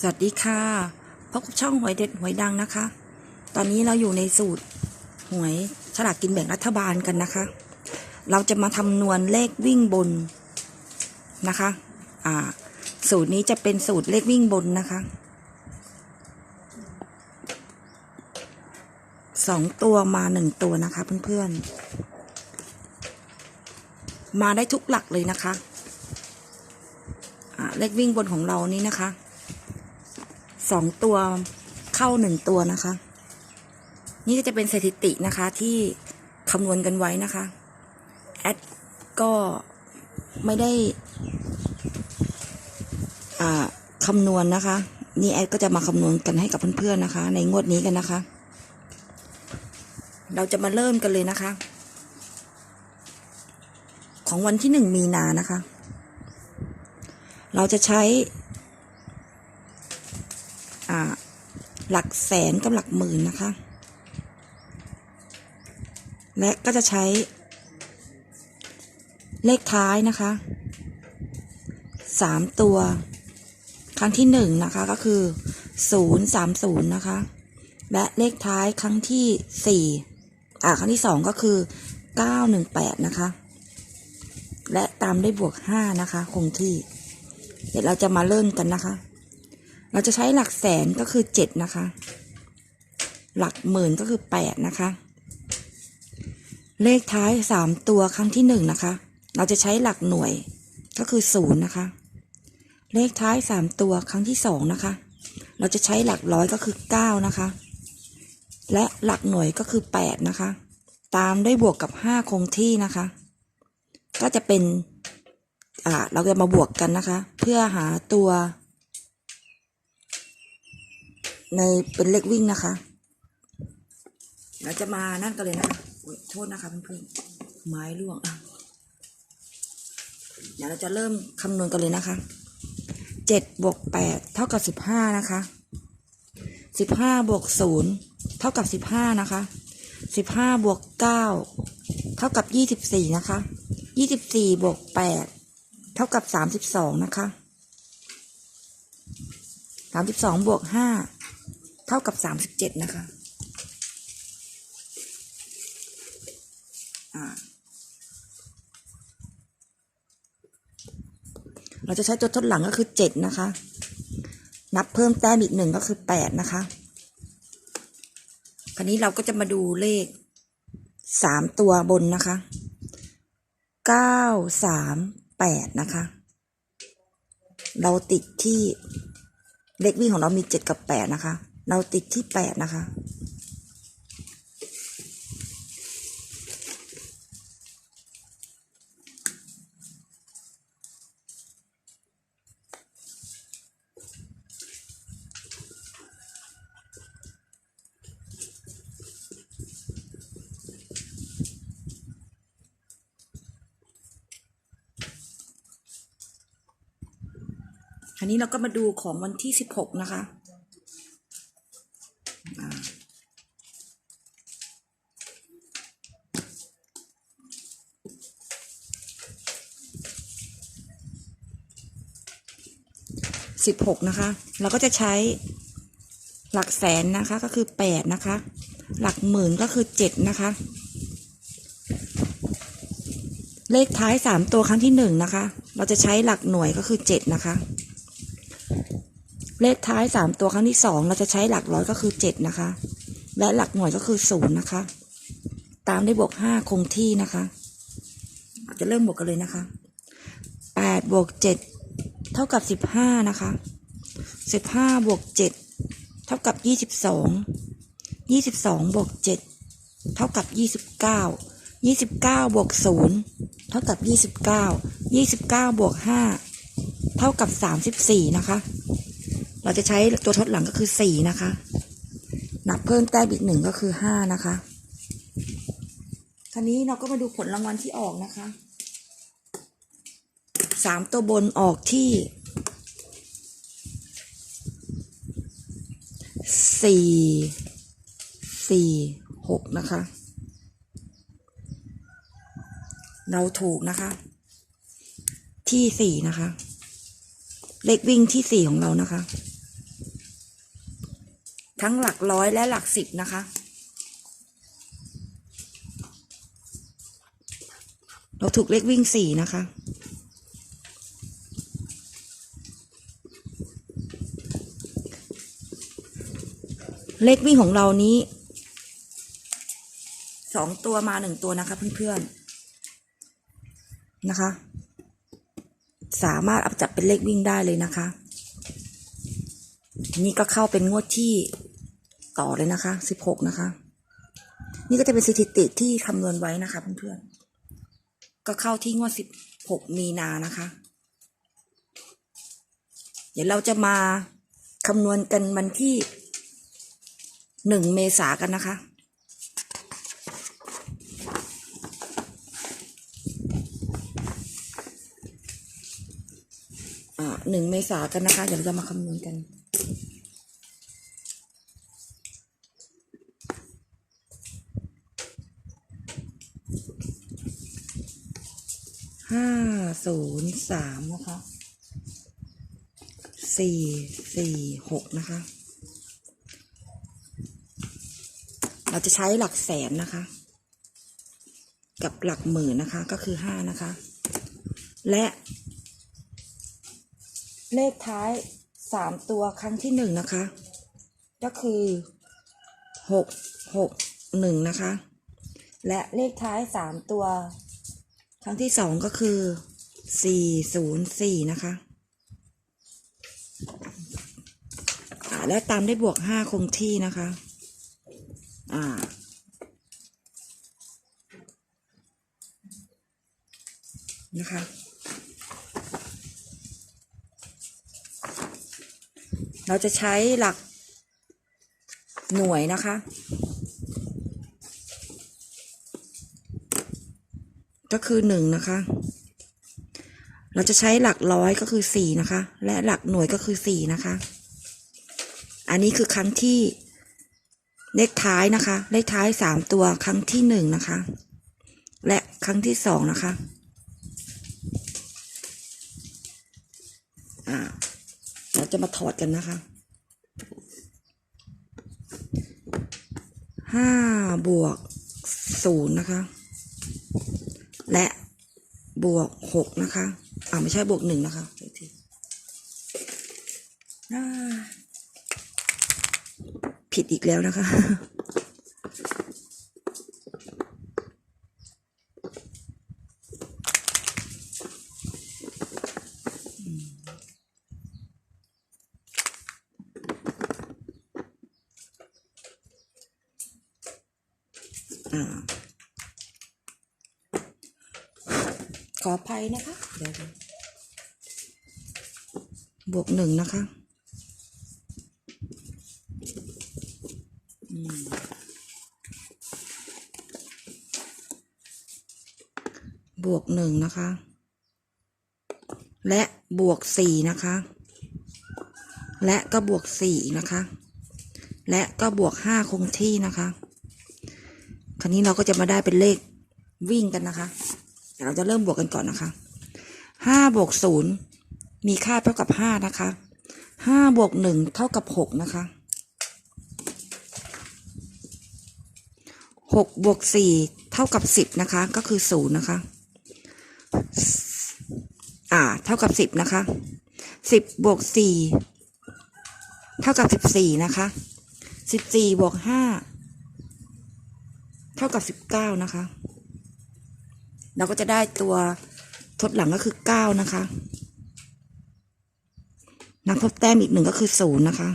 สวัสดีค่ะพบกับช่องหวยเด็ดหวยดังนะคะ ตอนนี้เราอยู่ในสูตรหวยฉลากกินแบ่งรัฐบาลกันนะคะ เราจะมาคำนวณเลขวิ่งบนนะคะ อ่า สูตรนี้จะเป็นสูตรเลขวิ่งบนนะคะสองตัวมาหนึ่งตัวนะคะเพื่อนๆ มาได้ทุกหลักเลยนะคะ อ่าเลขวิ่งบนของเรานี่นะคะ สองตัวเข้าหนึ่งตัวนะคะ นี่ก็จะเป็นสถิตินะคะที่คำนวณกันไว้นะคะแอดก็ไม่ได้คำนวณนะคะ นี่แอดก็จะมาคำนวณกันให้กับเพื่อนๆนะคะ ในงวดนี้กันนะคะ เราจะมาเริ่มกันเลยนะคะ ของวันที่หนึ่งมีนานะคะ เราจะใช้ หลักแสนกับหลักหมื่นนะคะ และก็จะใช้ เลขท้ายนะคะสามตัว ครั้งที่หนึ่งนะคะก็คือศูนย์สามศูนย์นะคะ และเลขท้ายครั้งที่สี่อ่าครั้งที่สองก็คือเก้าหนึ่งแปดนะคะ และตามด้วยบวกห้านะคะ คงที่ เดี๋ยวเราจะมาเริ่มกันนะคะ เราจะใช้หลักแสนก็คือเจ็ดนะคะ หลักหมื่นก็คือแปดนะคะ เลขท้ายสามตัวครั้งที่หนึ่งนะคะ เราจะใช้หลักหน่วยก็คือศูนย์นะคะ เลขท้ายสามตัวครั้งที่สองนะคะ เราจะใช้หลักร้อยก็คือเก้านะคะ และหลักหน่วยก็คือแปดนะคะ ตามด้วยบวกกับห้าคงที่นะคะ ก็จะเป็น อ่า เราจะมาบวกกันนะคะ เพื่อหาตัว ในเป็นเลขวิ่งนะคะเราจะมานั่นกันเลยนะคะโอ๊ยโทษนะคะเพื่อนๆไม้ร่วงอะเดี๋ยวเราจะเริ่มคำนวณกันเลยนะคะเจ็ดบวกแปดเท่ากับสิบห้านะคะสิบห้าบวกศูนย์เท่ากับสิบห้านะคะสิบห้าบวกเก้าเท่ากับยี่สิบสี่นะคะยี่สิบสี่บวกแปดเท่ากับสามสิบสองนะคะสามสิบสองบวกห้า เท่ากับสามสิบเจ็ดนะคะอ่าเราจะใช้ตัวทดหลังก็คือเจ็ดนะคะ นับเพิ่มแต้มอีกหนึ่งก็คือแปดนะคะ คราวนี้เราก็จะมาดูเลขสามตัวบนนะคะเก้าสามแปดนะคะ เราติดที่เลขวิ่งของเรามีเจ็ดกับแปดนะคะ เราติดที่แปดนะคะ อันนี้เราก็มาดูของวันที่สิบหกนะคะ สิบหกนะคะ เราก็จะใช้หลักแสนนะคะก็คือแปดนะคะ หลักหมื่นก็คือเจ็ดนะคะ เลขท้ายสามตัวครั้งที่หนึ่งนะคะ เราจะใช้หลักหน่วยก็คือเจ็ดนะคะ เลขท้ายสามตัวครั้งที่สองเราจะใช้หลักร้อยก็คือเจ็ดนะคะ และหลักหน่วยก็คือศูนย์นะคะ ตามด้วยบวกห้าคงที่นะคะ จะเริ่มบวกกันเลยนะคะแปดบวกเจ็ด เท่ากับสิบห้านะคะสิบห้าบวกเจ็ดเท่ากับยี่สิบสองยี่สิบสองบวกเจ็ดเท่ากับยี่สิบเก้ายี่สิบเก้าบวกศูนย์เท่ากับยี่สิบเก้ายี่สิบเก้าบวกห้าเท่ากับสามสิบสี่นะคะ เราจะใช้ตัวทดหลังก็คือสี่นะคะ นับเพิ่มแต้มอีกหนึ่งก็คือห้านะคะคราวนี้เราก็มาดูผลรางวัลที่ออกนะคะ สามตัวบนออกที่สี่สี่หกนะคะ เราถูกนะคะ ที่สี่นะคะ เลขวิ่งที่สี่ของเรานะคะ ทั้งหลักร้อยและหลักสิบนะคะเราถูกเลขวิ่งสี่นะคะ เลขวิ่งของเรานี้สองตัวมาหนึ่งตัวนะคะเพื่อนๆนะคะ สามารถเอาจับเป็นเลขวิ่งได้เลยนะคะ นี่ก็เข้าเป็นงวดที่ต่อเลยนะคะสิบหกนะคะ นี่ก็จะเป็นสถิติที่คำนวณไว้นะคะเพื่อนๆก็เข้าที่งวดสิบหกมีนานะคะ เดี๋ยวเราจะมาคำนวณกันวันที่ หนึ่งเมษากันนะคะ อ่าหนึ่งเมษากันนะคะ เดี๋ยวเราจะมาคำนวณกันห้าศูนย์สามนะคะสี่สี่หกนะคะ เราจะใช้หลักแสนนะคะ กับหลักหมื่นนะคะก็คือห้านะคะ และเลขท้ายสามตัวครั้งที่หนึ่งนะคะ ก็คือหกหกหนึ่งนะคะ และเลขท้ายสามตัว ครั้งที่สองก็คือสี่ศูนย์สี่นะคะและตามได้บวกห้าคงที่นะคะ อ่า นะคะ เราจะใช้หลักหน่วยนะคะ ก็คือหนึ่งนะคะ เราจะใช้หลักร้อยก็คือสี่นะคะ และหลักหน่วยก็คือสี่นะคะ อันนี้คือครั้งที่ เลขท้ายนะคะ เลขท้ายสามตัวครั้งที่หนึ่งนะคะ และครั้งที่สองนะคะอ่าเราจะมาถอดกันนะคะห้าบวกศูนย์นะคะ และบวกหกนะคะอ่าไม่ใช่บวกหนึ่งนะคะทีอ่า ผิดอีกแล้วนะคะอ่าขออภัยนะคะ เดี๋ยวบวกหนึ่งนะคะ บวกหนึ่งนะคะ และบวกสี่นะคะ และก็บวกสี่นะคะ และก็บวกห้าคงที่นะคะ คราวนี้เราก็จะมาได้เป็นเลขวิ่งกันนะคะเดี๋ยวเราจะเริ่มบวกกันก่อนนะคะห้าบวกศูนย์มีค่าเท่ากับห้านะคะห้าบวกหนึ่งเท่ากับหกนะคะหกบวกสี่เท่ากับสิบนะคะ ก็คือศูนย์นะคะ อ่า เท่ากับสิบนะคะสิบบวกสี่เท่ากับสิบสี่นะคะสิบสี่บวกห้าเท่ากับสิบเก้านะคะ เราก็จะได้ตัวทดหลังก็คือเก้านะคะนับทดแต้มอีกหนึ่งก็คือศูนย์นะคะ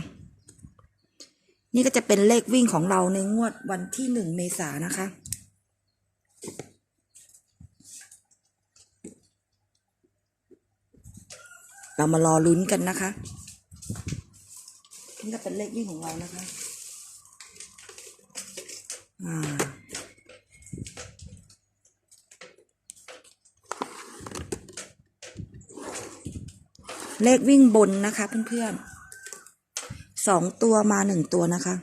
นี่ก็จะเป็นเลขวิ่งของเราในงวดวันที่หนึ่งเมษานะคะ เรามารอลุ้นกันนะคะนี่ก็เป็นเลขวิ่งของเรานะคะอ่าเลขวิ่งบนนะคะเพื่อนๆสองตัวมาหนึ่งตัวนะคะ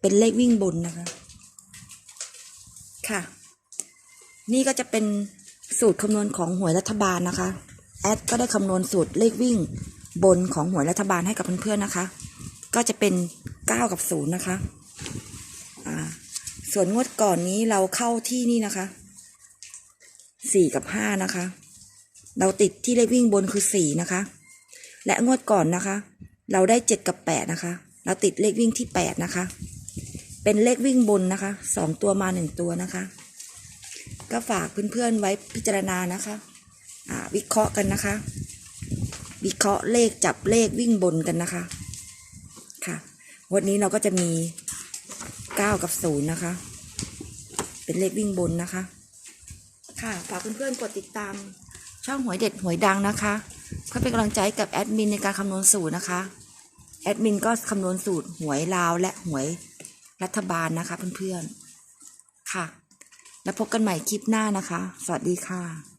เป็นเลขวิ่งบนนะคะ ค่ะ นี่ก็จะเป็นสูตรคำนวณของหวยรัฐบาลนะคะ แอดก็ได้คำนวณสูตรเลขวิ่งบนของหวยรัฐบาลให้กับเพื่อนๆนะคะ ก็จะเป็นเก้ากับศูนย์นะคะ อ่า ส่วนงวดก่อนนี้เราเข้าที่นี่นะคะสี่กับห้านะคะ เราติดที่เลขวิ่งบนคือสี่นะคะ และงวดก่อนนะคะ เราได้เจ็ดกับแปดนะคะ เราติดเลขวิ่งที่แปดนะคะ เป็นเลขวิ่งบนนะคะสองตัวมาหนึ่งตัวนะคะ ก็ฝากเพื่อนๆไว้พิจารณานะคะ วิเคราะห์กันนะคะ วิเคราะห์เลขจับเลขวิ่งบนกันนะคะ ค่ะ วันนี้เราก็จะมีเก้ากับศูนย์นะคะ เป็นเลขวิ่งบนนะคะ ค่ะ ฝากเพื่อนๆกดติดตาม ช่องหวยเด็ดหวยดังนะคะ เพื่อเป็นกำลังใจกับแอดมินในการคำนวณสูตรนะคะ แอดมินก็คำนวณสูตรหวยลาวและหวยรัฐบาลนะคะเพื่อนๆ ค่ะ แล้วพบกันใหม่คลิปหน้านะคะ สวัสดีค่ะ